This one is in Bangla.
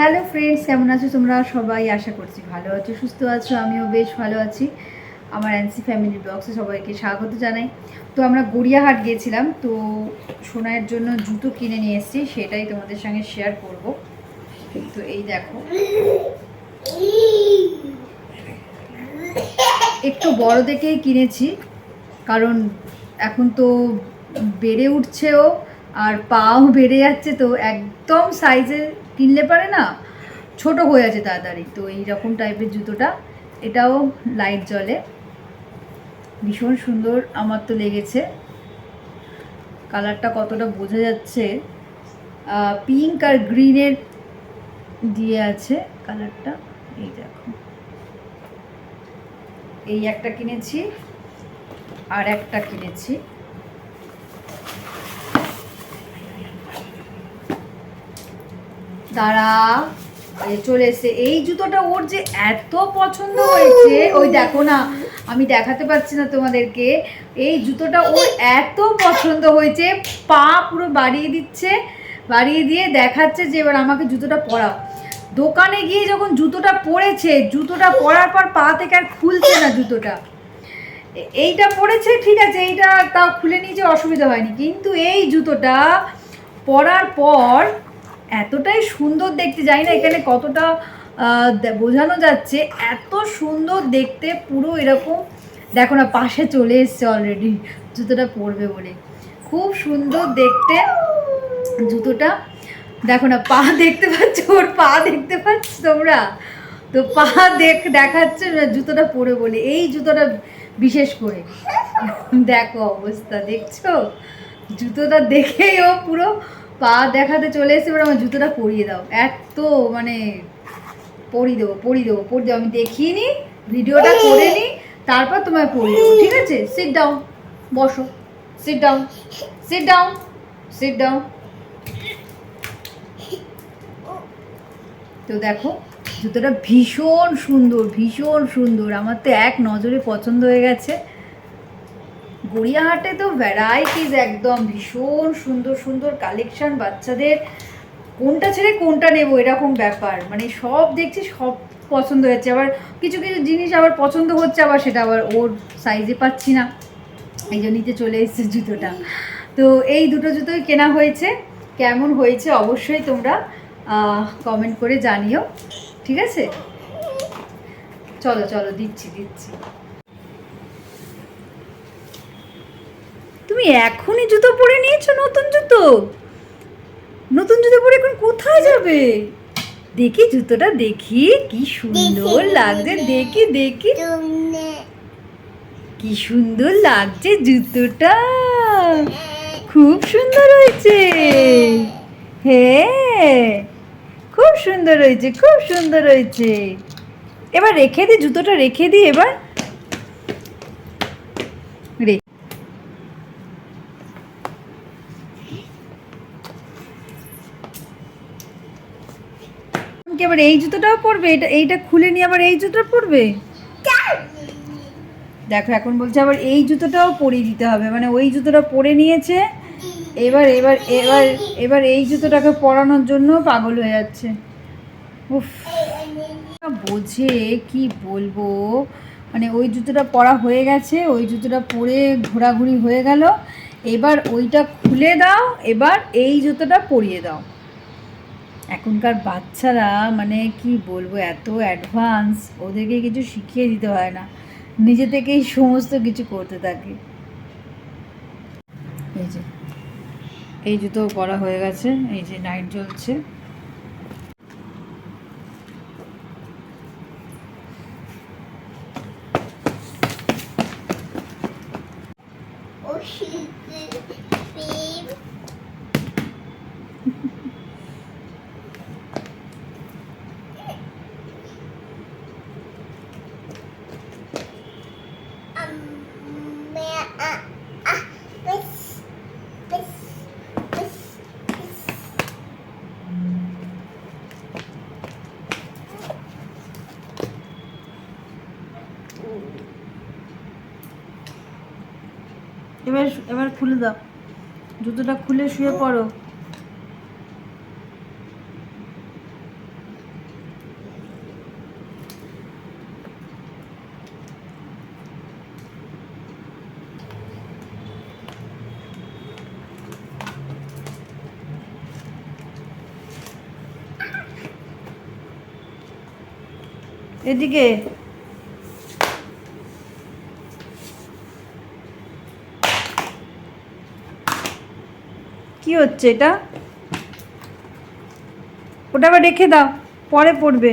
হ্যালো ফ্রেন্ডস, কেমন আছো তোমরা? সবাই আশা করছি ভালো আছো, সুস্থ আছো, আমিও বেশ ভালো আছি। আমার অ্যান্সি ফ্যামিলি ব্লগসে সবাইকে স্বাগত জানাই। তো আমরা গড়িয়াহাট গিয়েছিলাম, তো সোনায়ের জন্য জুতো কিনে নিয়ে এসেছি, সেটাই তোমাদের সঙ্গে শেয়ার করব। তো এই দেখো। একটু বড় দেখেই কিনেছি, কারণ এখন তো বেড়ে উঠছেও, আর পাও বেড়ে যাচ্ছে, তো একদম সাইজে কিনলে পারে না, ছোট হয়ে আছে তাড়াতাড়ি। তো এই রকম টাইপের জুতোটা, এটাও লাইট জলে। ভীষণ সুন্দর আমার তো লেগেছে। কালারটা কতটা বোঝা যাচ্ছে পিঙ্ক আর গ্রিনের দিয়ে আছে কালারটা এই দেখো। এই একটা কিনেছি, আর একটা কিনেছি। তারা চলে এসছে। এই জুতোটা ওর যে এত পছন্দ হয়েছে, ওই দেখো না, আমি দেখাতে পারছি না তোমাদেরকে। এই জুতোটা ওর এত পছন্দ হয়েছে, পা পুরো বাড়িয়ে দিচ্ছে, বাড়িয়ে দিয়ে দেখাচ্ছে যে এবার আমাকে জুতোটা পরাও। দোকানে গিয়ে যখন জুতোটা পরেছে জুতোটা পরার পর পা থেকে আর খুলছে না জুতোটা। এইটা পরেছে ঠিক আছে, এইটা তাও খুলে নিয়েছে অসুবিধা হয়নি। কিন্তু এই জুতোটা পরার পর এতটাই সুন্দর দেখতে, জানি না এখানে কতটা বোঝানো যাচ্ছে, এত সুন্দর দেখতে, পুরো এরকম, দেখো না, পাশে চলে এসছে অলরেডি জুতোটা পরবে বলে। খুব সুন্দর দেখতে, জুতোটা, দেখো না, পা দেখতে পাচ্ছ, ওর পা দেখতে পাচ্ছ তোমরা? তো পা দেখ, দেখাচ্ছে জুতোটা পরে বলে, এই জুতোটা বিশেষ করে। দেখো অবস্থা, দেখছ? জুতোটা দেখেই ও পুরো পা দেখাতে চলে এসে এবার আমার জুতোটা পরিয়ে দাও। এত মানে পরিয়ে দেবো পরিয়ে দেবো পরিয়ে দেবো। আমি দেখিয়ে নিই ভিডিওটা করে নিই তারপর তোমায় পরিয়ে দেবো, ঠিক আছে? সিট ডাউন বসো। Sit down sit down sit down তো দেখো, জুতোটা ভীষণ সুন্দর ভীষণ সুন্দর। আমার তো এক নজরে পছন্দ হয়ে গেছে। গড়িয়াহাটে তো ভ্যারাইটিস একদম, ভীষণ সুন্দর সুন্দর কালেকশন বাচ্চাদের। কোনটা ছেড়ে কোনটা নেব এরকম ব্যাপার। মানে সব দেখছি, সব পছন্দ হচ্ছে। আবার কিছু কিছু জিনিস আবার পছন্দ হচ্ছে, আবার সেটা আবার ওর সাইজে পাচ্ছি না। এই জন্য নিতে চলে এসেছে জুতোটা। তো এই দুটো জুতোই কেনা হয়েছে। কেমন হয়েছে অবশ্যই তোমরা কমেন্ট করে জানিও। ঠিক আছে? চলো চলো, দিচ্ছি দিচ্ছি। এখনই জুতো পরে নিয়েছো নতুন জুতো? নতুন জুতো পরে এখন কোথায় যাবে? দেখি জুতোটা দেখি কি সুন্দর লাগছে দেখি দেখি। কি সুন্দর লাগছে জুতোটা। খুব সুন্দর হয়েছে। হ্যাঁ। খুব সুন্দর হয়েছে খুব সুন্দর হয়েছে। এবার রেখে দি জুতোটা রেখে দি এবার। কি আবার এই জুতোটাও পরবে? এটা, এইটা খুলে নিয়ে আবার এই জুতো পরবে? দেখো, এখন বলছে আবার এই জুতোটাও পরিয়ে দিতে হবে। মানে ওই জুতোটা পরে নিয়েছে, এবার এবার এবার এবার এই জুতোটাকে পরানোর জন্য পাগল হয়ে যাচ্ছে। উফ, বোঝে কি বলব? মানে ওই জুতোটা পরা হয়ে গেছে, ওই জুতোটা পরে ঘোরাঘুরি হয়ে গেল। এবার ওইটা খুলে দাও, এবার এই জুতোটা পরিয়ে দাও। এখনকার বাচ্চারা মানে কি বলব, এত অ্যাডভান্স ওদেরকে কিছু শিখিয়ে দিতে হয় না। নিজে থেকেই সমস্ত কিছু করতে থাকে। এই যে, এই জুতো করা হয়ে গেছে, এই যে নাইট জ্বলছে। এবার এবার খুলে দাও। জুতোটা খুলে শুয়ে পড়ো। এদিকে কি হচ্ছে এটা? ওটা আবার রেখে দাও পরে পড়বে।